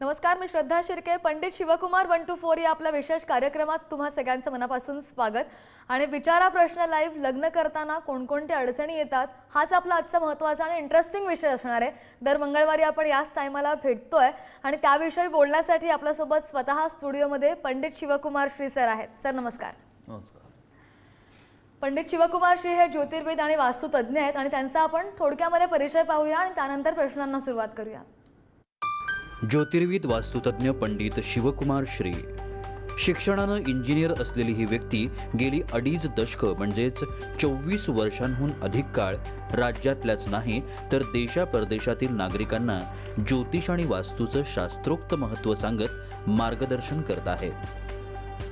नमस्कार मी Shraddha Shirke. Pandit Shivkumar one two four या आपल्या विशेष कार्यक्रमात तुम्हा सगळ्यांचं मनापासून स्वागत. आणि विचारा प्रश्न लाईव्ह लग्न करताना कोणकोणत्या अडचणी येतात हाच आपला आजचा महत्त्वाचा आणि इंटरेस्टिंग विषय असणार आहे. दर मंगळवारी आपण याच टायमाला भेटतोय. आणि त्याविषयी बोलण्यासाठी आपल्यासोबत स्वतः स्टुडिओमध्ये पंडित शिवकुमार श्री सर आहेत. सर नमस्कार. नमस्कार. पंडित शिवकुमार श्री हे ज्योतिर्वेद आणि वास्तुतज्ञ आहेत आणि त्यांचा आपण थोडक्यामध्ये परिचय पाहूया आणि त्यानंतर प्रश्नांना सुरुवात करूया. ज्योतिर्विद वास्तुतज्ञ पंडित शिवकुमार श्री. शिक्षणानं इंजिनियर असलेली ही व्यक्ती गेली अडीच दशकं म्हणजेच चोवीस वर्षांहून अधिक काळ राज्यातल्याच नाही तर देशा परदेशातील नागरिकांना ज्योतिष आणि वास्तूचं शास्त्रोक्त महत्त्व सांगत मार्गदर्शन करत आहे.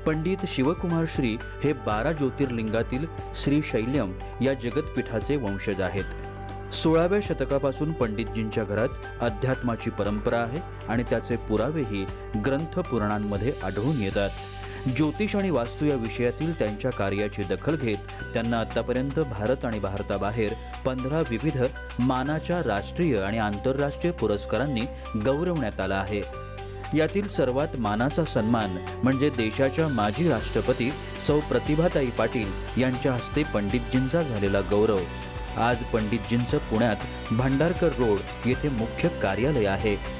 पंडित शिवकुमार श्री हे बारा ज्योतिर्लिंगातील श्री शैल्यम या जगतपीठाचे वंशज आहेत. सोळाव्या शतकापासून पंडितजींच्या घरात अध्यात्माची परंपरा आहे आणि त्याचे पुरावेही ग्रंथ पुराणांमध्ये आढळून येतात. ज्योतिष आणि वास्तू या विषयातील त्यांच्या कार्याची दखल घेत त्यांना आतापर्यंत भारत आणि भारताबाहेर पंधरा विविध मानाच्या राष्ट्रीय आणि आंतरराष्ट्रीय पुरस्कारांनी गौरवण्यात आला आहे. यातील सर्वात मानाचा सन्मान म्हणजे देशाच्या माजी राष्ट्रपती सौ प्रतिभाताई पाटील यांच्या हस्ते पंडितजींचा झालेला गौरव. आज पंडितजींचं पुण्यात भांडारकर रोड येथे मुख्य कार्यालय आहे.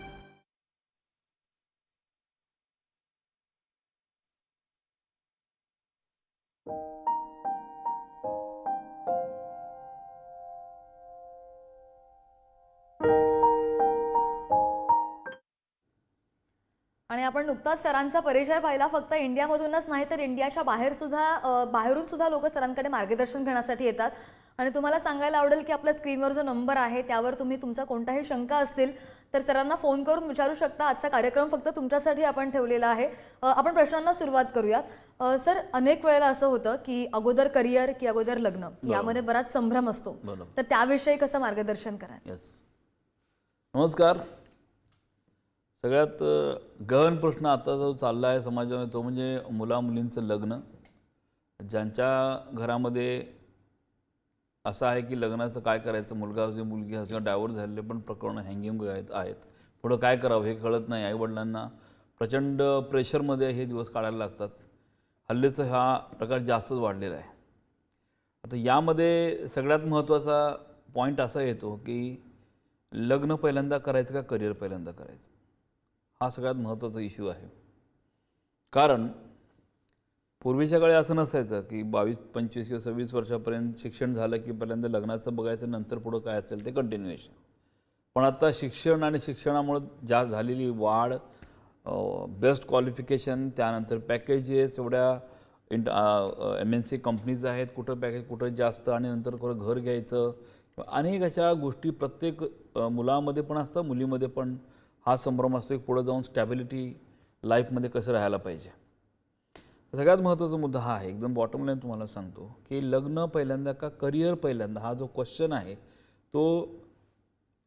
आपण नुकताच सरांचा परिचय पाहिला फक्त इंडियामधूनच नाही तर इंडियाच्या बाहेर सुद्धा बाहेरून सुद्धा लोक सरांकडे मार्गदर्शन घेण्यासाठी येतात. आणि तुम्हाला सांगायला आवडेल की आपल्या स्क्रीनवर जो नंबर आहे त्यावर तुम्ही तुमच्या कोणत्याही शंका असतील तर सरांना फोन करून विचारू शकता. आजचा कार्यक्रम फक्त तुमच्यासाठी आपण ठेवलेला आहे. आपण प्रश्नांना सुरुवात करूयात. सर अनेक वेळेला असं होतं की अगोदर करिअर की अगोदर लग्न यामध्ये बराच संभ्रम असतो. तर त्याविषयी कसं मार्गदर्शन करा येस नमस्कार. सगळ्यात गहन प्रश्न आता जो चालला आहे समाजामध्ये तो म्हणजे मुला मुलींचं लग्न. ज्यांच्या घरामध्ये असं आहे की लग्नाचं काय करायचं मुलगा असो मुलगी असं डायव्हर्स झालेले पण प्रकरणं हँगिंग आहेत आहेत. पुढं काय करावं हे कळत नाही. आईवडिलांना प्रचंड प्रेशरमध्ये हे दिवस काढायला लागतात. हल्लीचं हा प्रकार जास्तच वाढलेला आहे. आता यामध्ये सगळ्यात महत्त्वाचा पॉईंट असा येतो की लग्न पहिल्यांदा करायचं का करिअर पहिल्यांदा करायचं? हा सगळ्यात महत्त्वाचा इश्यू आहे. कारण पूर्वीच्या काळी असं नसायचं की बावीस पंचवीस किंवा सव्वीस वर्षापर्यंत शिक्षण झालं की पहिल्यांदा लग्नाचं बघायचं नंतर पुढं काय असेल ते कंटिन्युएशन पण आता शिक्षण आणि शिक्षणामुळं ज्या झालेली वाढ बेस्ट क्वालिफिकेशन त्यानंतर पॅकेजेस एवढ्या इंट एम एन सी कंपनीज आहेत कुठं पॅकेज कुठं जास्त आणि नंतर कुठं घर घ्यायचं अनेक अशा गोष्टी प्रत्येक मुलामध्ये पण असतं मुलीमध्ये पण हा संभ्रम असतो की पुढं जाऊन स्टॅबिलिटी लाईफमध्ये कसं राहायला पाहिजे. सगळ्यात महत्त्वाचा मुद्दा हा आहे. एकदम बॉटम लाईन तुम्हाला सांगतो की लग्न पहिल्यांदा का करिअर पहिल्यांदा हा जो क्वेश्चन आहे तो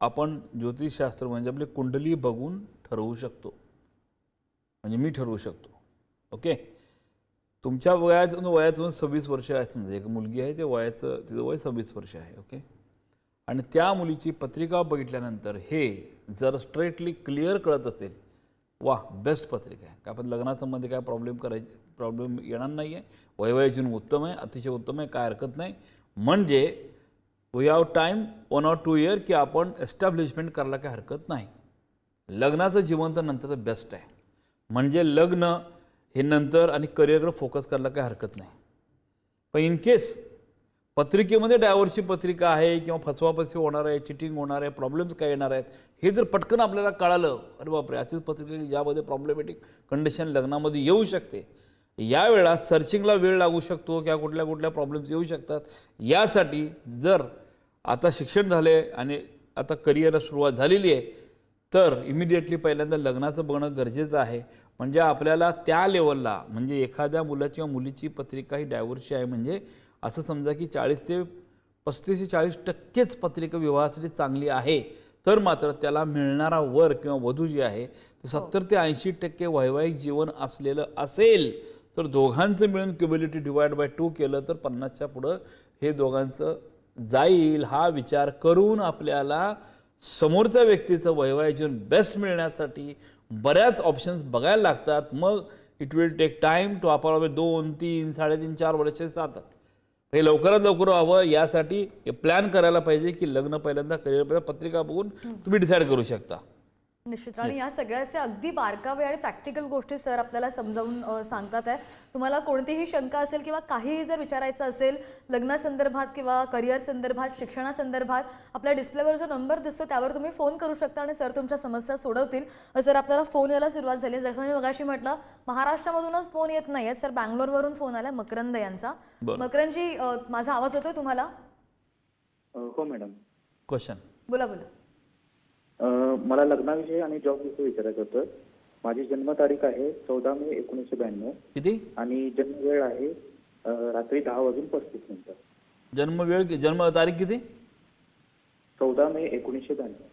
आपण ज्योतिषशास्त्र म्हणजे आपली कुंडली बघून ठरवू शकतो. म्हणजे मी ठरवू शकतो. ओके तुमच्या वयाचं वयाचं सव्वीस वर्ष आहे समजा. एक मुलगी आहे ते वयाचं तिचं वय सव्वीस वर्ष आहे. ओके आणि त्या मुलीची पत्रिका बघितल्यानंतर हे जर स्ट्रेटली क्लिअर कळत असेल वा बेस्ट पत्रिका आहे. का आपण लग्नासंबंधी काय प्रॉब्लेम करायचे प्रॉब्लेम येणार नाही आहे वयवयाचीन उत्तम आहे अतिशय उत्तम आहे काय हरकत नाही. म्हणजे we have time one or two year की आपण एस्टॅब्लिशमेंट करायला काय हरकत नाही. लग्नाचं जीवन तर नंतरचं बेस्ट आहे. म्हणजे लग्न हे नंतर आणि करिअरकडे फोकस करायला काही हरकत नाही. पण इन केस पत्रिकेमध्ये डायव्हर्सची पत्रिका आहे किंवा फसवाफसी होणार आहे चिटिंग होणार आहे प्रॉब्लेम्स काय येणार आहेत हे जर पटकन आपल्याला कळालं अरे बापरे अशीच पत्रिका ज्यामध्ये प्रॉब्लेमॅटिक कंडिशन लग्नामध्ये येऊ शकते. यावेळा सर्चिंगला वेळ लागू शकतो किंवा कुठल्या कुठल्या प्रॉब्लेम्स येऊ शकतात. यासाठी जर आता शिक्षण झाले आणि आता करिअरला सुरुवात झालेली आहे तर इमिडिएटली पहिल्यांदा लग्नाचं बघणं गरजेचं आहे. म्हणजे आपल्याला त्या लेवलला म्हणजे एखाद्या मुलाची किंवा मुलीची पत्रिका ही डायव्हर्सची आहे म्हणजे असं समजा की चाळीस ते पस्तीस ते चाळीस टक्केच पत्रिका विवाहासाठी चांगली आहे तर मात्र त्याला मिळणारा वर किंवा वधू जी आहे ते सत्तर ते ऐंशी टक्के वैवाहिक जीवन असलेलं असेल तर दोघांचं मिळून क्युबिलिटी डिवाइड बाय टू केलं तर पन्नासच्या पुढं हे दोघांचं जाईल हा विचार करून आपल्याला समोरच्या व्यक्तीचं वैवाहिक जीवन बेस्ट मिळण्यासाठी बऱ्याच ऑप्शन्स बघायला लागतात. मग it will take time to आपण दोन तीन साडेतीन चार वर्षे जातात हे लवकरात लवकर व्हावं यासाठी प्लॅन करायला पाहिजे की लग्न पहिल्यांदा करिअर पहिल्यांदा पत्रिका बघून तुम्ही डिसाईड करू शकता. निश्चित आणि या सगळ्याचे अगदी बारकावे आणि प्रॅक्टिकल गोष्टी सर आपल्याला समजावून सांगतात आहे तुम्हाला कोणतीही शंका असेल किंवा काहीही जर विचारायचं असेल लग्नासंदर्भात किंवा करिअर संदर्भात शिक्षणासंदर्भात आपल्या डिस्प्लेवर जो नंबर दिसतो त्यावर तुम्ही फोन करू शकता आणि सर तुमच्या समस्या सोडवतील. सर आपल्याला फोन यायला सुरुवात झाली. जसं मी मगाशी म्हटलं महाराष्ट्रामधूनच फोन येत नाही आहेत. सर बँगलोरवरून फोन आला मकरंद यांचा. मकरंदजी माझा आवाज होतोय तुम्हाला? हो मॅडम. क्वेश्चन बोला बोला. अ, मला लग्नाविषयी आणि जॉब विषयी विचारायचं होतं. माझी जन्मतारीख आहे चौदा मे एकोणीसशे ब्याण्णव. किती? आणि जन्मवेळ आहे अ, रात्री दहा वाजून पस्तीस मिनिटं. जन्म वेळ कि- जन्म तारीख किती? चौदा मे एकोणीसशे ब्याण्णव.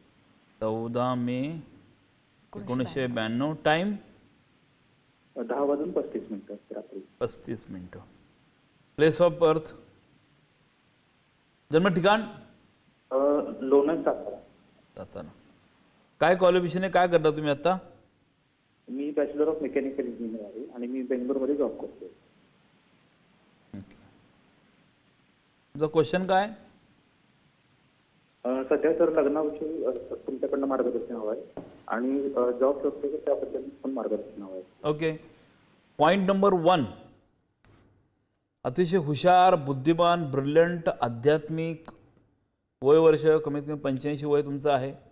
चौदा मे एकोणीसशे ब्याण्णव. टाईम अ, दहा वाजून पस्तीस मिनिटं रात्री. पस्तीस मिनटं. प्लेस ऑफ बर्थ जन्म ठिकाण अ, लोणंद सातारा. जाताना काय क्वालिफिकेशन आहे? काय करता तुम्ही आता? मी बॅचलर ऑफ मेकॅनिकल इंजिनियर आहे आणि मी बेंगलोरमध्ये जॉब करतो तुमचा क्वेश्चन काय? अ, सध्या तर लग्नाविषयी अ, तुमच्याकडनं मार्गदर्शन हवं आहे. आणि जॉब शोधतो त्याबद्दल पण मार्गदर्शन हवं आहे. ओके पॉईंट नंबर वन अतिशय हुशार बुद्धिमान ब्रिलियंट आध्यात्मिक वय वर्ष कमीत कमी पंच्याऐंशी वय तुमचं आहे.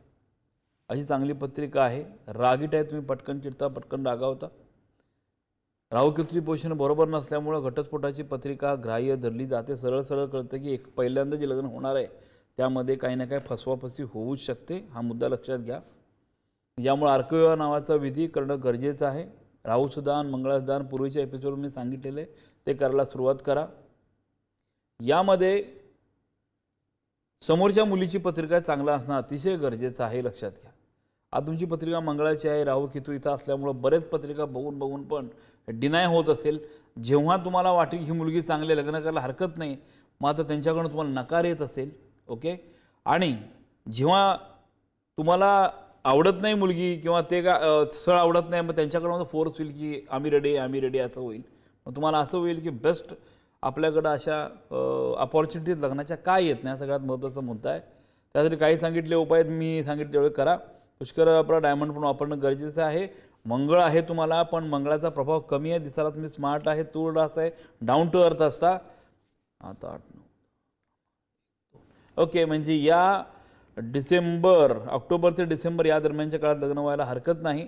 अशी चांगली पत्रिका आहे. रागीट आहे तुम्ही पटकन चिडता पटकन रागावता. राहुकेतुरी पोषण बरोबर नसल्यामुळं घटस्फोटाची पत्रिका ग्राह्य धरली जाते. सरळ सरळ कळतं की एक पहिल्यांदा जे लग्न होणार आहे त्यामध्ये काही ना काही फसवाफसी होऊच शकते. हा मुद्दा लक्षात घ्या. यामुळे अर्कविवाह नावाचा विधी करणं गरजेचं आहे. राहुसुदान मंगळासदान पूर्वीच्या एपिसोड मी सांगितलेले ते करायला सुरुवात करा. यामध्ये समोरच्या मुलीची पत्रिका चांगला असणं अतिशय गरजेचं आहे लक्षात घ्या. आता तुमची पत्रिका मंगळाची आहे राहू केतू इथं असल्यामुळं बरेच पत्रिका बघून बघून पण डिनाय होत असेल. जेव्हा तुम्हाला वाटेल ही मुलगी चांगले लग्न करायला हरकत नाही मात्र त्यांच्याकडून तुम्हाला नकार येत असेल ओके आणि जेव्हा तुम्हाला आवडत नाही मुलगी किंवा ते का अ, स्थळ आवडत नाही मग त्यांच्याकडून फोर्स होईल की आम्ही रेडी आम्ही रेडी असं होईल. मग तुम्हाला असं होईल की बेस्ट आपल्याकडं अशा अपॉर्च्युनिटीज लग्नाच्या काय येत नाही हा सगळ्यात महत्त्वाचा मुद्दा आहे. त्यासाठी काही सांगितले उपाय मी सांगितले तेवढे करा. पुष्कर आपला डायमंड पण वापरणं गरजेचं आहे. मंगळ आहे तुम्हाला पण मंगळाचा प्रभाव कमी आहे. दिसायला तुम्ही स्मार्ट आहे तूळ रास आहे डाऊन टू अर्थ असता. आता आठ नऊ. ओके म्हणजे या डिसेंबर ऑक्टोबर ते डिसेंबर या दरम्यानच्या काळात लग्न व्हायला हरकत नाही.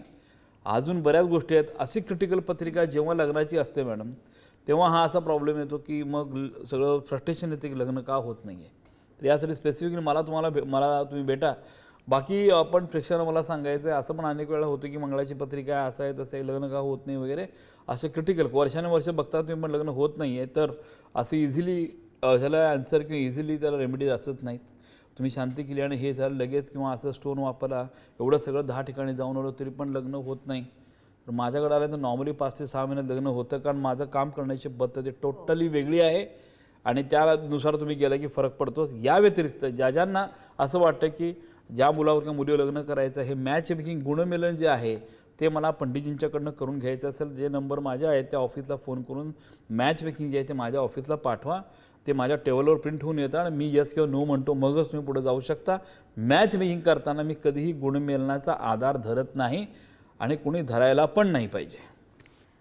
अजून बऱ्याच गोष्टी आहेत. अशी क्रिटिकल पत्रिका जेव्हा लग्नाची असते मॅडम तेव्हा हा असा प्रॉब्लेम येतो की मग सगळं फ्रस्ट्रेशन येते की लग्न का होत नाही आहे तर यासाठी स्पेसिफिकली मला तुम्हाला भे मला तुम्ही भेटा. बाकी आपण प्रेक्षकांना मला सांगायचं आहे असं पण अनेक वेळा होतं की मंगळाची पत्रिका आहे असं आहे तसं आहे लग्न का होत नाही वगैरे असं क्रिटिकल वर्षानुवर्ष बघता तुम्ही पण लग्न होत नाही आहे तर असं इझिली ह्याला ॲन्सर किंवा इझिली त्याला रेमेडीज असत नाहीत. तुम्ही शांती केली आणि हे झालं लगेच किंवा असं स्टोन वापरला एवढं सगळं दहा ठिकाणी जाऊन आलो तरी पण लग्न होत नाही. तर माझ्याकडे आलं तर नॉर्मली पाच ते सहा महिन्यात लग्न होतं कारण माझं काम करण्याची पद्धती टोटली वेगळी आहे. आणि त्यानुसार तुम्ही गेला की फरक पडतो या व्यतिरिक्त ज्या ज्यांना असं वाटतं की ज्या मुलावर किंवा मुलीवर लग्न करायचं हे मॅच मेकिंग गुणमेलन जे आहे ते मला पंडितजींच्याकडनं करून घ्यायचं असेल जे नंबर माझ्या आहेत त्या ऑफिसला फोन करून मॅच मेकिंग जे आहे ते माझ्या ऑफिसला पाठवा. ते माझ्या टेबलवर प्रिंट होऊन येतं आणि मी यस किंवा नो म्हणतो मगच तुम्ही पुढे जाऊ शकता. मॅच मेकिंग करताना मी कधीही गुणमेलनाचा आधार धरत नाही आणि कुणी धरायला पण नाही पाहिजे.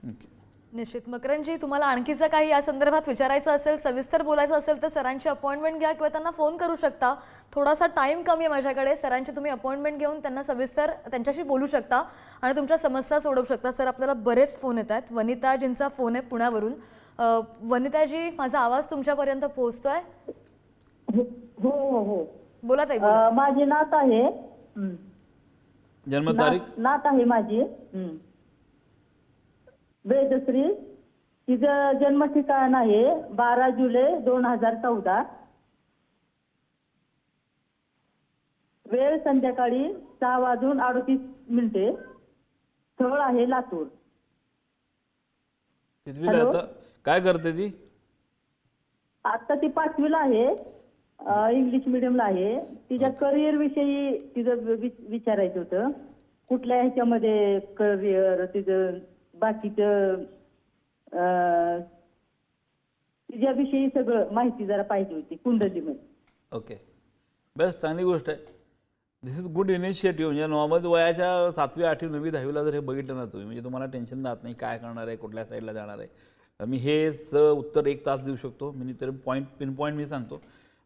ओके. निश्चित. मकरंजी तुम्हाला आणखी जर काही या संदर्भात विचारायचं असेल सविस्तर बोलायचं असेल तर सरांची अपॉइंटमेंट घ्या किंवा त्यांना फोन करू शकता. थोडासा टाइम कमी आहे माझ्याकडे. सरांची तुम्ही अपॉइंटमेंट घेऊन त्यांना सविस्तर त्यांच्याशी बोलू शकता आणि तुमच्या समस्या सोडवू शकता. सर आपल्याला बरेच फोन येत आहेत. वनिताजींचा फोन आहे पुण्यावरून. वनिताजी माझा आवाज तुमच्यापर्यंत पोहोचतोय? हो हो हो. बोला ताई बोला. माझी नात आहे. जन्मतारीख? नात नात आहे माझी. हं. वेदश्री तिचं जन्म ठिकाण आहे बारा जुलै दोन हजार चौदा. वेळ संध्याकाळी सहा वाजून अडतीस मिनिटे. स्थळ आहे लातूर. कितवीला हॅलो? आता काय करते ती? आता ती पाचवीला आहे. अं, इंग्लिश मिडियमला आहे. तिच्या करिअर विषयी तिचं वि- विचारायचं होतं. कुठल्या ह्याच्यामध्ये करिअर तिचं बाकीचं तिच्याविषयी सगळं माहिती जरा पाहिजे होती कुंडलीमध्ये. ओके. बेस्ट चांगली गोष्ट आहे. दिस इज गुड इनिशिएटिव्ह म्हणजे नॉर्मल वयाच्या सातवी आठवी नववी दहावीला जर हे बघितलं ना तुम्ही म्हणजे तुम्हाला टेन्शन राहत नाही काय करणार आहे कुठल्या साईडला जाणार आहे. मी हे उत्तर एक तास देऊ शकतो. मी तर पॉईंट पिन पॉईंट मी सांगतो.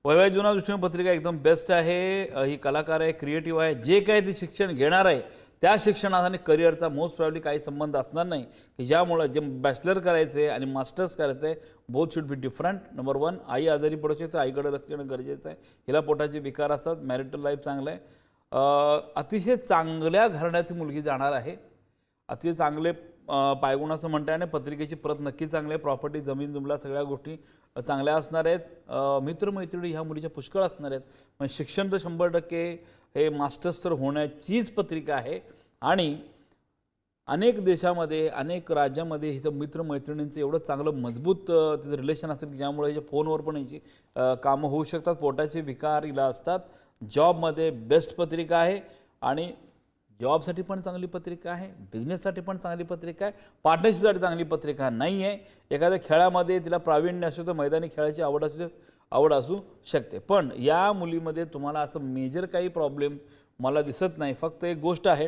वैवाहिक जीवना दृष्टीने पत्रिका एकदम बेस्ट आहे. ही कलाकार आहे क्रिएटिव्ह आहे. जे काय ते शिक्षण घेणार आहे त्या शिक्षणाचा आणि करिअरचा मोस्ट प्रॉब्ली काही संबंध असणार नाही. की ज्यामुळं जे बॅचलर करायचं आहे आणि मास्टर्स करायचं आहे both should be different number one आई आजारी पडू शकते आईकडे लक्ष देणं गरजेचं आहे. हिला पोटाचे विकार असतात मॅरिटल लाईफ चांगलं आहे. अतिशय चांगल्या घराण्याची मुलगी जाणार आहे. अतिशय चांगले पायगुण असं म्हणता आणि पत्रिकेची प्रत नक्की चांगली आहे. प्रॉपर्टी जमीन जुमला सगळ्या गोष्टी चांगल्या असणार आहेत. मित्रमैत्रिणी ह्या मुलीच्या पुष्कळ असणार आहेत. म्हणजे शिक्षण तर शंभर टक्के हे मास्टर्स तर होण्याचीच पत्रिका आहे. आणि अनेक देशामध्ये अनेक राज्यामध्ये हिचं मित्रमैत्रिणींचं एवढं चांगलं मजबूत तिचं रिलेशन असेल की ज्यामुळे हिच्या फोनवर पण हिची कामं होऊ शकतात. पोटाचे विकार हिला असतात. जॉबमध्ये बेस्ट पत्रिका आहे. आणि जॉबसाठी पण चांगली पत्रिका आहे. बिझनेससाठी पण चांगली पत्रिका आहे. पार्टनरशिपसाठी चांगली पत्रिका नाही आहे एखाद्या खेळामध्ये तिला प्रावीण्य असू तर मैदानी खेळाची आवड असू आवड असू शकते. पण या मुलीमध्ये तुम्हाला असं मेजर काही प्रॉब्लेम मला दिसत नाही. फक्त एक गोष्ट आहे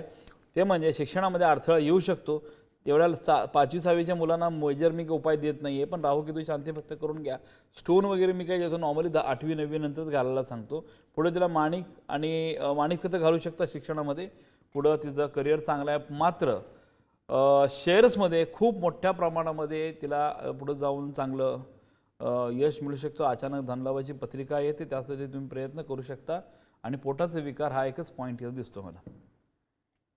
ते म्हणजे शिक्षणामध्ये अडथळा येऊ शकतो. तेवढ्या सा पाचवी सहावीच्या मुलांना मेजर मी काही उपाय देत नाही आहे पण राहू की तू शांती फक्त करून घ्या. स्टोन वगैरे मी काही देतो नॉर्मली दहा आठवी नववी नंतरच घालायला सांगतो. पुढे तिला माणिक आणि माणिक तर घालू शकता शिक्षणामध्ये. पुढं तिचं करिअर चांगलं आहे. मात्र शेअर्समध्ये खूप मोठ्या प्रमाणामध्ये तिला पुढं जाऊन चांगलं यश मिळू शकतो अचानक धनलाभाची पत्रिका येते त्यासाठी तुम्ही प्रयत्न करू शकता. आणि पोटाचे विकार हा एकच पॉईंट दिसतो मला.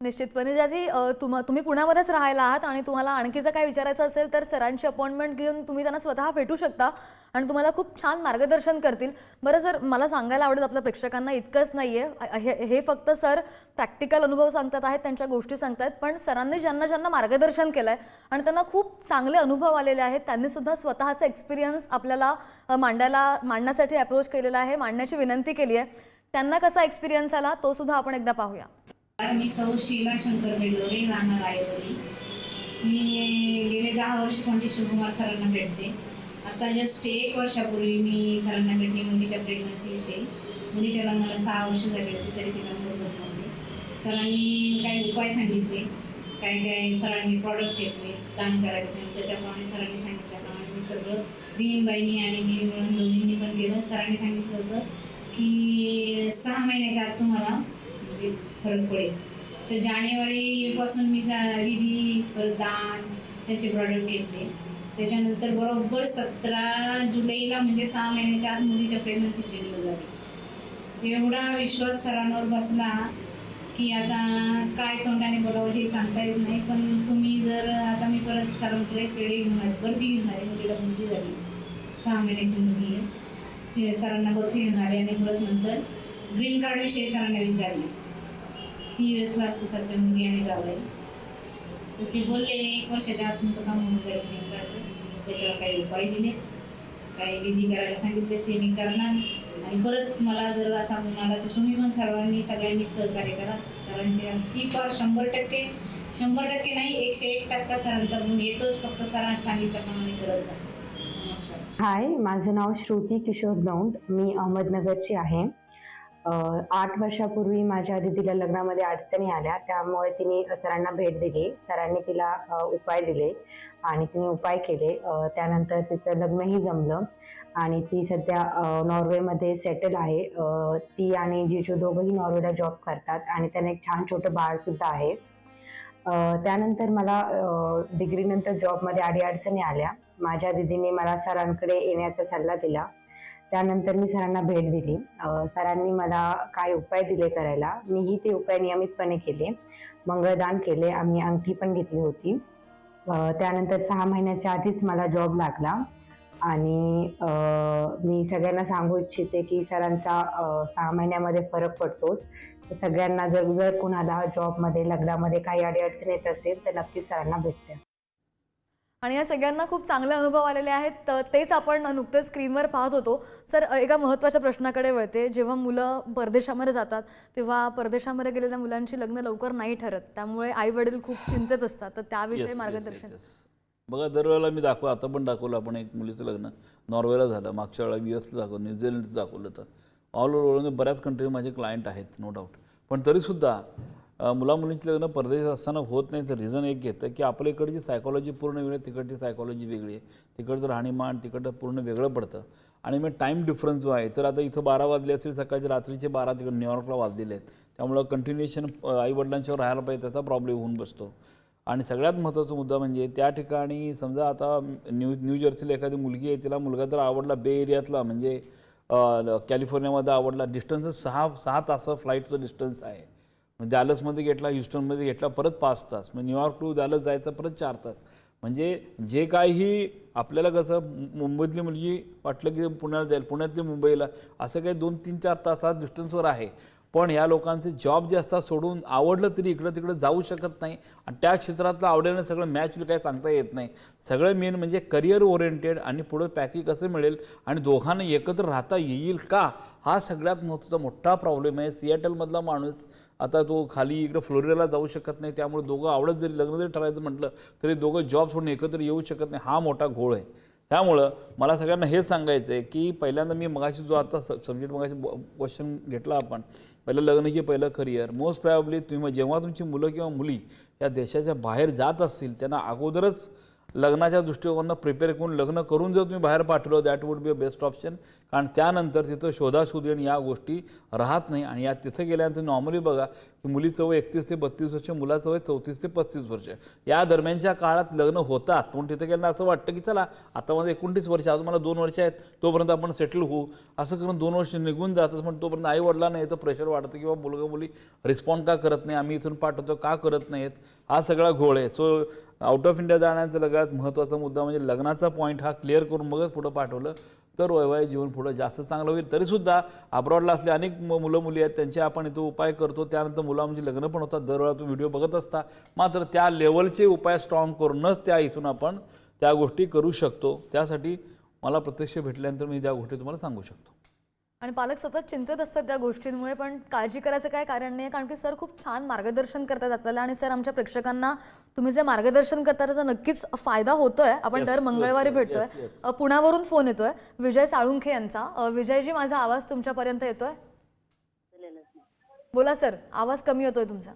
निश्चित वनिजाजी तुम्हा तुम्ही पुण्यामध्येच राहायला आहात आणि तुम्हाला आणखी जर काय विचारायचं असेल तर सरांची अपॉइंटमेंट घेऊन तुम्ही त्यांना स्वतः भेटू शकता आणि तुम्हाला खूप छान मार्गदर्शन करतील. बरं सर मला सांगायला आवडेल आपल्या प्रेक्षकांना इतकंच नाही आहे हे हे फक्त सर प्रॅक्टिकल अनुभव सांगतात आहेत त्यांच्या गोष्टी सांगतात पण सरांनी ज्यांना ज्यांना मार्गदर्शन केलं आहे आणि त्यांना खूप चांगले अनुभव आलेले आहेत त्यांनी सुद्धा स्वतःचा एक्सपिरियन्स आपल्याला मांडायला मांडण्यासाठी अप्रोच केलेला आहे मांडण्याची विनंती केली आहे त्यांना कसा एक्सपिरियन्स आला तो सुद्धा आपण एकदा पाहूया. मी सौ शीला शंकर बेंडोरे राहणार आयोली मी गेले दहा वर्ष पंडित शिवकुमार सरांना भेटते. आता जस्ट एक वर्षापूर्वी मी सरांना भेटली मुलीच्या प्रेग्नन्सीविषयी मुलीच्या लग्नाला सहा वर्ष झाली होती तरी तिला मूल होत नव्हते. सरांनी काही उपाय सांगितले. काय काय सरांनी प्रॉडक्ट घेतले दान करायला सांगितलं त्याप्रमाणे सरांनी सांगितल्याप्रमाणे मी सगळं बहीणबाईनी आणि मी मिळून दोन्हींनी पण केलं. सरांनी सांगितलं होतं की सहा महिन्याच्या आत तुम्हाला होतील फरक पडेल तर जानेवारीपासून मी जा- विधी परत दान त्याचे प्रॉडक्ट घेतले. त्याच्यानंतर बरोबर सतरा जुलैला म्हणजे सहा महिन्याच्या आत मुलीच्या प्रेग्नन्सीची डिलिव्हरी आली एवढा विश्वास सरांवर बसला की आता काय तोंडाने बोलावं हे सांगता येत नाही. पण तुम्ही जर आता मी परत सरांकडे पेढे घेऊन आले बर्फी घेऊन आले मुलीला मुलगी झाली. सहा महिन्याची मुलगी आहे. सरांना बर्फी घेऊन आली आणि परत नंतर ग्रीन कार्डविषयी सरांना विचारले. ती वेळेसला असते सध्या मुलगी आणि जावं तर ते बोलले एक वर्षाच्या आत तुमचं काम होऊन जाईल ग्रीन कार्डचं त्याच्यावर काही उपाय दिले काही विधी करायला सांगितले ते मी करणार आणि परत मला जर असा गुण आला तर तुम्ही पण सर्वांनी सगळ्यांनी सहकार्य करा. सरांची ती पार शंभर टक्के शंभर टक्के नाही एकशे एक टक्का सरांचा गुण येतोच. फक्त सरांनी सांगितल्याप्रमाणे करत जा. नमस्कार. हाय माझं नाव श्रुती किशोर दौंड मी अहमदनगरची आहे. आठ वर्षापूर्वी माझ्या दिदीला लग्नामध्ये अडचणी आल्या त्यामुळे तिने सरांना भेट दिली. सरांनी तिला उपाय दिले आणि तिने उपाय केले. त्यानंतर तिचं लग्नही जमलं आणि ती सध्या नॉर्वेमध्ये सेटल आहे. ती आणि जिजू दोघंही नॉर्वेला जॉब करतात आणि त्यांना एक छान छोटं बाळसुद्धा आहे. त्यानंतर मला डिग्रीनंतर जॉबमध्ये अडीअडचणी आल्या. माझ्या दिदीने मला सरांकडे येण्याचा सल्ला दिला. त्यानंतर मी सरांना भेट दिली. सरांनी मला काय उपाय दिले करायला मीही ते उपाय नियमितपणे केले. मंगळदान केले आम्ही अंगठी पण घेतली होती. त्यानंतर सहा महिन्याच्या आधीच मला जॉब लागला. आणि मी सगळ्यांना सांगू इच्छिते की सरांचा सहा महिन्यामध्ये फरक पडतोच. सगळ्यांना जर जर कुणाला जॉबमध्ये लग्नामध्ये काही अडीअडचण येत असेल तर नक्कीच सरांना भेटते. आणि या सगळ्यांना खूप चांगले अनुभव आलेले आहेत. तर तेच आपण नुकतेच स्क्रीनवर पाहत होतो. सर एका महत्त्वाच्या प्रश्नाकडे वळते. जेव्हा मुलं परदेशामध्ये जातात तेव्हा परदेशामध्ये गेलेल्या मुलांची लग्न लवकर नाही ठरत. त्यामुळे आई वडील खूप चिंतेत असतात. तर त्याविषयी मार्गदर्शन. बघा दरवेळेला मी दाखव आता पण दाखवलं आपण एक मुलीचं लग्न. नॉर्वेला झालं. मागच्या वेळेला यू एसला दाखवलं न्यूझीलंडचं दाखवलं तर ऑल ओव्हर बऱ्याच कंट्री माझे क्लायंट आहेत नो डाऊट पण तरीसुद्धा मुलामुलींची लग्न परदेशात असताना होत नाही तर रिझन एक घेतं की आपल्या इकडची सायकॉलॉजी पूर्ण वेगळी आहे तिकडची सायकॉलॉजी वेगळी आहे. तिकडचं राहणीमान तिकडं पूर्ण वेगळं पडतं. आणि मग टाईम डिफरन्स जो आहे तर आता इथं बारा वाजले असतील सकाळचे रात्रीचे बारा तिकडे न्यूयॉर्कला वाजलेले आहेत. त्यामुळं कंटिन्युएशन आईवडिलांच्यावर राहायला पाहिजे त्याचा प्रॉब्लेम होऊन बसतो. आणि सगळ्यात महत्त्वाचा मुद्दा म्हणजे त्या ठिकाणी समजा आता न्यू न्यू जर्सीला एखादी मुलगी आहे तिला मुलगा तर आवडला बे एरियातला म्हणजे कॅलिफोर्नियामध्ये आवडला. डिस्टन्स सहा सहा तास फ्लाईटचं डिस्टन्स आहे. मग डॅलसमध्ये घेतला ह्युस्टनमध्ये घेतला परत पाच तास. मग न्यूयॉर्क टू डॅलस जायचं परत चार तास. म्हणजे जे काही आपल्याला कसं मुंबईतली मुलगी वाटलं की पुण्याला जाईल पुण्यातली मुंबईला असं काही दोन तीन चार तासात डिस्टन्सवर आहे. पण ह्या लोकांचे जॉब जे असतात सोडून आवडलं तरी इकडं तिकडं जाऊ शकत नाही. आणि त्या क्षेत्रातलं आवडल्यानं सगळं मॅच काही काय सांगता येत नाही. सगळं मेन म्हणजे करिअर ओरिएंटेड आणि पुढं पॅकेज कसं मिळेल आणि दोघांना एकत्र राहता येईल का? हा सगळ्यात महत्त्वाचा मोठा प्रॉब्लेम आहे. सिएटलमधला माणूस आता तो खाली इकडं फ्लोरिडाला जाऊ शकत नाही. त्यामुळे दोघं आवडत जरी लग्न जरी ठरायचं म्हटलं तरी दोघं जॉब सोडून एकत्र येऊ शकत नाही. हा मोठा घोळ आहे. त्यामुळं मला सगळ्यांना हेच सांगायचं आहे की पहिल्यांदा मी मगाशी जो आता सब्जेक्ट मगाशी क्वेश्चन घेतला आपण पहिलं लग्न की पहिलं करिअर मोस्ट प्रायबली तुम्ही जेव्हा तुमची मुलं किंवा मुली या देशाच्या बाहेर जात असतील त्यांना अगोदरच लग्नाच्या दृष्टिकोनानं प्रिपेअर करून लग्न करून जर तुम्ही बाहेर पाठवलं that would be a best option कारण त्यानंतर तिथं शोधाशोधी आणि या गोष्टी राहत नाही. आणि या तिथं गेल्यानंतर नॉर्मली बघा की मुलीचं वय एकतीस ते बत्तीस वर्ष मुलाचं वय चौतीस ते पस्तीस वर्ष. या दरम्यानच्या काळात लग्न होतात. पण तिथं गेल्यानं असं वाटतं की चला आता माझं एकोणतीस वर्ष अजून मला दोन वर्ष आहेत तोपर्यंत आपण सेटल होऊ. असं करून दोन वर्ष निघून जातात पण तोपर्यंत आई नाही तर प्रेशर वाढतं किंवा मुलगा मुली रिस्पॉन्ड का करत नाही? आम्ही इथून पाठवतो का करत नाहीत? हा सगळा घोळ आहे. सो आउट ऑफ इंडिया जाण्याचा सगळ्यात महत्त्वाचा मुद्दा म्हणजे लग्नाचा पॉईंट हा क्लिअर करून मगच पुढं पाठवलं. तर वैवाहिक जीवन पुढं जास्त चांगलं होईल. तरीसुद्धा अब्रॉडला असले अनेक मुलं मुली आहेत त्यांचे आपण इथं उपाय करतो. त्यानंतर मुलांची लग्न पण होतात. दरवेळा तुम्ही व्हिडिओ बघत असता. मात्र त्या लेवलचे उपाय स्ट्रॉंग करूनच त्या इथून आपण त्या गोष्टी करू शकतो. त्यासाठी मला प्रत्यक्ष भेटल्यानंतर मी त्या गोष्टी तुम्हाला सांगू शकतो. आणि पालक सतत चिंतेत असतात त्या गोष्टींमुळे पण काळजी करायचं काय कारण नाही कारण की सर खूप छान मार्गदर्शन करतात आपल्याला आणि सर आमच्या प्रेक्षकांना तुम्ही जे मार्गदर्शन करता त्याचा नक्कीच फायदा होतोय. आपण दर मंगळवारी भेटतोय. अ, पुण्यावरून फोन येतोय. विजय साळुंखे यांचा. अ, विजयजी माझा आवाज तुमच्यापर्यंत येतोय? बोला सर. आवाज कमी होतोय तुमचा.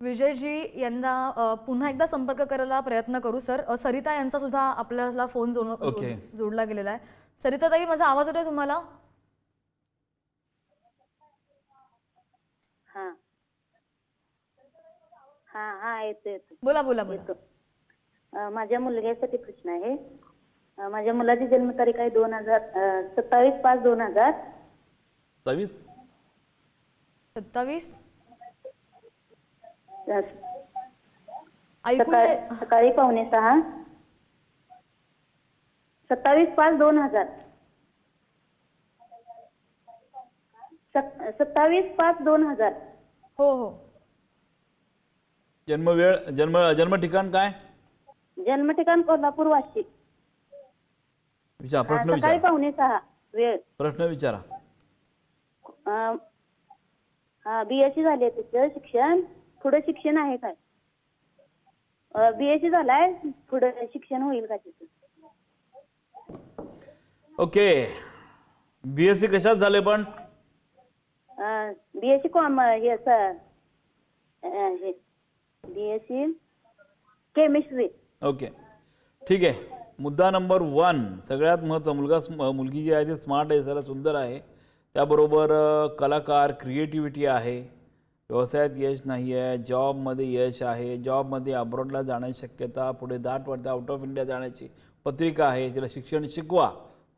विजयजी यांना पुन्हा एकदा संपर्क करायला प्रयत्न करू सर. सरिता यांचा सुद्धा आपल्याला फोन जोड Okay. जोड- जोडला गेलेला आहे. सरिता ताई माझा आवाज येतोय तुम्हाला? हा. हा हा येतो येतो बोला बोला बोला. माझ्या मुलग्यासाठी प्रश्न आहे. माझ्या मुलाची जन्मतारीख आहे दोन हजार सत्तावीस पाच दोन हजार. सत्तावीस? ऐकू सकाळी पावणे सहा. सत्तावीस पाच दोन हजार. सत- सत्तावीस पाच दोन हजार. हो हो. जन्मवेळ जन्म जन्म ठिकाण काय? जन्म ठिकाण कोल्हापूर वाशी. विचार प्रश्न सकाळी विचारा. पावणे सहा. वेळ. प्रश्न विचारा. हा बीएससी झाली आहे त्याचं शिक्षण. पुढे शिक्षण आहे काय? बीएससी झालाय पुढे शिक्षण होईल का त्याचं ओके. बी एस सी कशात झाले पण? बीएससी कॉम हे बीएससी केमिस्ट्री. ओके. ठीक आहे. मुद्दा नंबर वन सगळ्यात महत्त्व मुलगा मुलगी जी आहे ती स्मार्ट आहे जरा सुंदर आहे. त्याबरोबर कलाकार क्रिएटिव्हिटी आहे. व्यवसायात यश नाही आहे जॉबमध्ये यश आहे जॉबमध्ये अब्रॉडला जाण्याची शक्यता पुढे दाट वाटते आउट ऑफ इंडिया जाण्याची पत्रिका आहे तिला शिक्षण शिकवा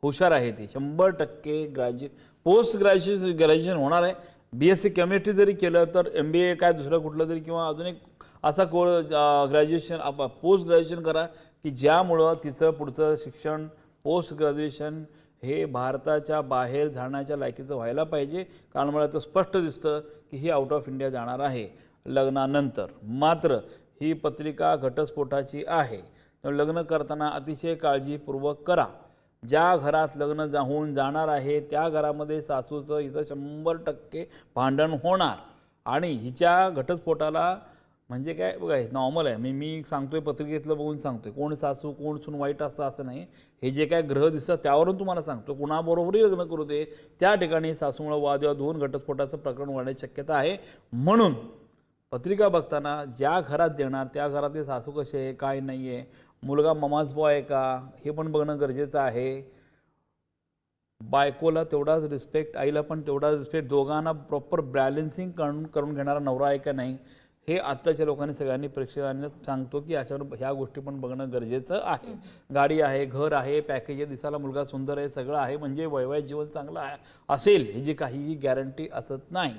हुशार आहे ती. शंभर टक्के ग्रॅज्युए पोस्ट ग्रॅज्युएशन ग्रॅज्युएशन होणार आहे. बी एस सी केमिस्ट्री जरी केलं तर एम बी ए काय दुसरं कुठलं तरी किंवा अजून एक असा को ग्रॅज्युएशन पोस्ट ग्रॅज्युएशन करा की ज्यामुळं तिचं पुढचं शिक्षण पोस्ट ग्रॅज्युएशन हे भारताच्या बाहेर जाण्याच्या लायकीचं व्हायला पाहिजे. कारण मला तर स्पष्ट दिसतं की ही आउट ऑफ इंडिया जाणार आहे लग्नानंतर. मात्र ही पत्रिका घटस्फोटाची आहे. लग्न करताना अतिशय काळजीपूर्वक करा. ज्या घरात लग्न जाऊन जाणार आहे त्या घरामध्ये सासूचं हिचं शंभर टक्के भांडण होणार. आणि हिच्या घटस्फोटाला म्हणजे काय बघा हे नॉर्मल आहे. मी मी सांगतोय पत्रिकेतलं बघून सांगतोय. कोण सासू कोण सून वाईट असं असं नाही. हे जे काय ग्रह दिसतात त्यावरून तुम्हाला सांगतो. कुणाबरोबरही लग्न करू दे. त्या ठिकाणी सासूमुळं वादविवाद होऊन घटस्फोटाचं प्रकरण होण्याची शक्यता आहे. म्हणून पत्रिका बघताना ज्या घरात देणार त्या घरातले सासू कसे आहे काय नाही आहे मुलगा ममाज बॉय आहे का हे पण बघणं गरजेचं आहे. बायकोला तेवढाच रिस्पेक्ट आईला पण तेवढाच रिस्पेक्ट दोघांना प्रॉपर बॅलेन्सिंग करून करून घेणारा नवरा आहे का नाही हे आत्ताच्या लोकांनी सगळ्यांनी प्रेक्षकांना सांगतो की याच्यावर ह्या गोष्टी पण बघणं गरजेचं आहे. गाडी आहे घर आहे पॅकेज आहे दिसायला मुलगा सुंदर आहे सगळं आहे म्हणजे वैवाहिक जीवन चांगलं आहे असेल ही जी काहीही गॅरंटी असत नाही.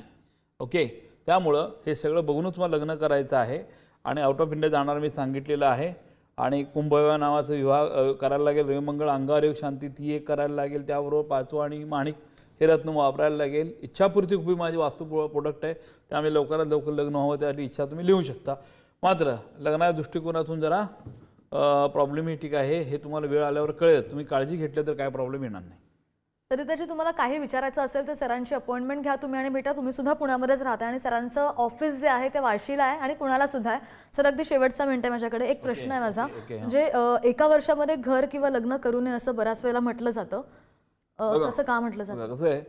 ओके? त्यामुळं हे सगळं बघूनच मला लग्न करायचं आहे आणि आउट ऑफ इंडिया जाणार मी सांगितलेलं आहे. आणि कुंभविवाह नावाचा विवाह करायला लागेल रविमंगळ अंगावर शांती ती एक करायला लागेल त्याबरोबर पाचवं आणि माणिक हे रत्न वापरायला लागेल. इच्छापूर्ती खूप माझी वास्तू प्रोडक्ट आहे. त्यामुळे लवकरात लवकर लग्न व्हावं त्यासाठी इच्छा तुम्ही लिहू शकता. मात्र लग्नाच्या दृष्टिकोनातून जरा प्रॉब्लेमॅटिक आहे. हे तुम्हाला वेळ आल्यावर कळेल. तुम्ही काळजी घेतली तर काय प्रॉब्लेम येणार नाही. तरी त्याची तुम्हाला काही विचारायचं असेल तर सरांची अपॉइंटमेंट घ्या तुम्ही आणि भेटा. तुम्ही सुद्धा पुण्यामध्येच राहता आणि सरांचं ऑफिस जे आहे ते वाशीला आहे आणि पुण्याला सुद्धा आहे. सर अगदी शेवटचा मिनिट आहे माझ्याकडे. एक प्रश्न आहे माझा. म्हणजे एका वर्षामध्ये घर किंवा लग्न करू नये असं बऱ्याच वेळेला म्हटलं जातं. बघा. तसं का म्हटलं जातं? बघा कसं आहे?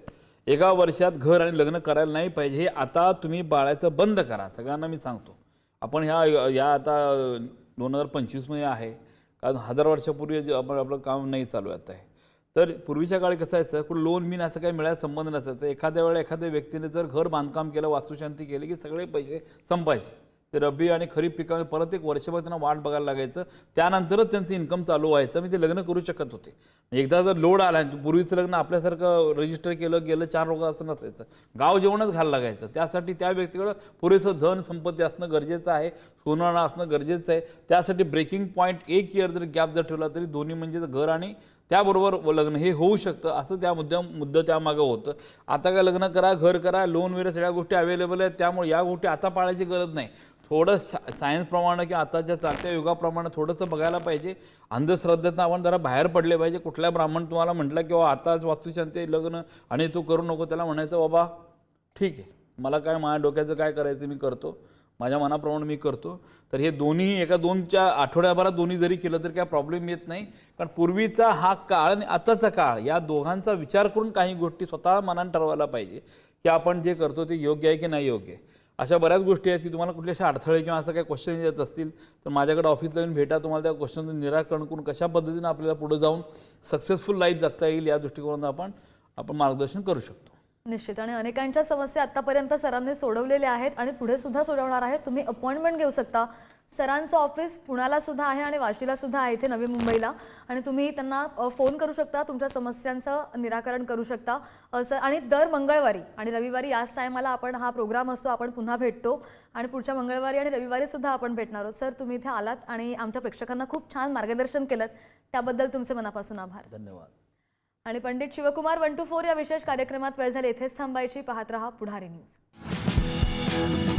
एका वर्षात घर आणि लग्न करायला नाही पाहिजे हे आता तुम्ही बाळायचं बंद करा. सगळ्यांना मी सांगतो. आपण ह्या या आता दोन हजार पंचवीसमध्ये आहे. कारण हजार वर्षापूर्वी जे आपण आपलं काम नाही चालू आहे आता आहे तर पूर्वीच्या काळी कसं आहे कुठं लोन बिन असं काही मिळायला संबंध नसायचा. एखाद्या वेळेला एखाद्या व्यक्तीने जर घर बांधकाम केलं वास्तुशांती केली की सगळे पैसे संपायचे. ते रब्बी आणि खरीप पिकामध्ये परत एक वर्षभर त्यांना वाट बघायला लागायचं. त्यानंतरच त्यांचं इन्कम चालू व्हायचं. मी ते लग्न करू शकत होते. एकदा जर लोड आला पूर्वीचं लग्न आपल्यासारखं रजिस्टर केलं गेलं चार लोक असं नसायचं. गाव जेवणच घालायला लागायचं. त्यासाठी त्या व्यक्तीकडं पुरेसं धन संपत्ती असणं गरजेचं आहे. सोनं असणं गरजेचं आहे. त्यासाठी ब्रेकिंग पॉईंट एक इयर जर गॅप जर ठेवला तरी दोन्ही म्हणजे घर आणि त्याबरोबर लग्न हे होऊ शकतं. असं त्या मुद्द्या मुद्दा त्यामागं होतं. आता काय लग्न करा घर करा लोन वगैरे सगळ्या गोष्टी अवेलेबल आहेत. त्यामुळे या गोष्टी आता पाळायची गरज नाही. थोडं सा सायन्सप्रमाणे किंवा आताच्या चालत्या युगाप्रमाणे थोडंसं बघायला पाहिजे. अंधश्रद्धेतनं आपण जरा बाहेर पडले पाहिजे. कुठल्या ब्राह्मण तुम्हाला म्हटलं किंवा आताच वास्तुशांती लग्न आणि तू करू नको. त्याला म्हणायचं बाबा ठीक आहे. मला काय माझ्या डोक्याचं काय करायचं मी करतो. माझ्या मनाप्रमाणे मी करतो. तर हे दोन्ही एका दोनच्या आठवड्याभरात दोन्ही जरी केलं तर काय प्रॉब्लेम येत नाही. कारण पूर्वीचा हा काळ आणि आताचा काळ या दोघांचा विचार करून काही गोष्टी स्वतः मनानं ठरवायला पाहिजे. की आपण जे करतो ते योग्य आहे की नाही योग्य आहे. अशा बऱ्याच गोष्टी आहेत की तुम्हाला कुठले असे अडथळे किंवा असं काही क्वेश्चन येत असतील तर माझ्याकडे ऑफिसला येऊन भेटा. तुम्हाला त्या क्वेश्चनचं निराकरण करून कशा पद्धतीनं आपल्याला पुढे जाऊन सक्सेसफुल लाईफ जगता येईल या दृष्टिकोनातून आपण आपण मार्गदर्शन करू शकतो. निश्चित. आणि अनेकांच्या समस्या आतापर्यंत सरांनी सोडवलेल्या आहेत आणि पुढे सुद्धा सोडवणार आहेत. तुम्ही अपॉइंटमेंट घेऊ शकता. सरांचं ऑफिस पुण्याला सुद्धा आहे आणि वाशीला सुद्धा आहे इथे नवी मुंबईला. आणि तुम्ही त्यांना फोन करू शकता तुमच्या समस्यांचं निराकरण करू शकता. सर आणि दर मंगळवारी आणि रविवारी याच टायमाला आपण हा प्रोग्राम असतो आपण पुन्हा भेटतो. आणि पुढच्या मंगळवारी आणि रविवारी सुद्धा आपण भेटणार आहोत. सर तुम्ही इथे आलात आणि आमच्या प्रेक्षकांना खूप छान मार्गदर्शन केलं त्याबद्दल तुमचे मनापासून आभार. धन्यवाद. आणि Pandit Shivkumar one two four या विशेष कार्यक्रमात वेळ झाली. इथेच थांबायची. पाहत रहा पुढारी न्यूज.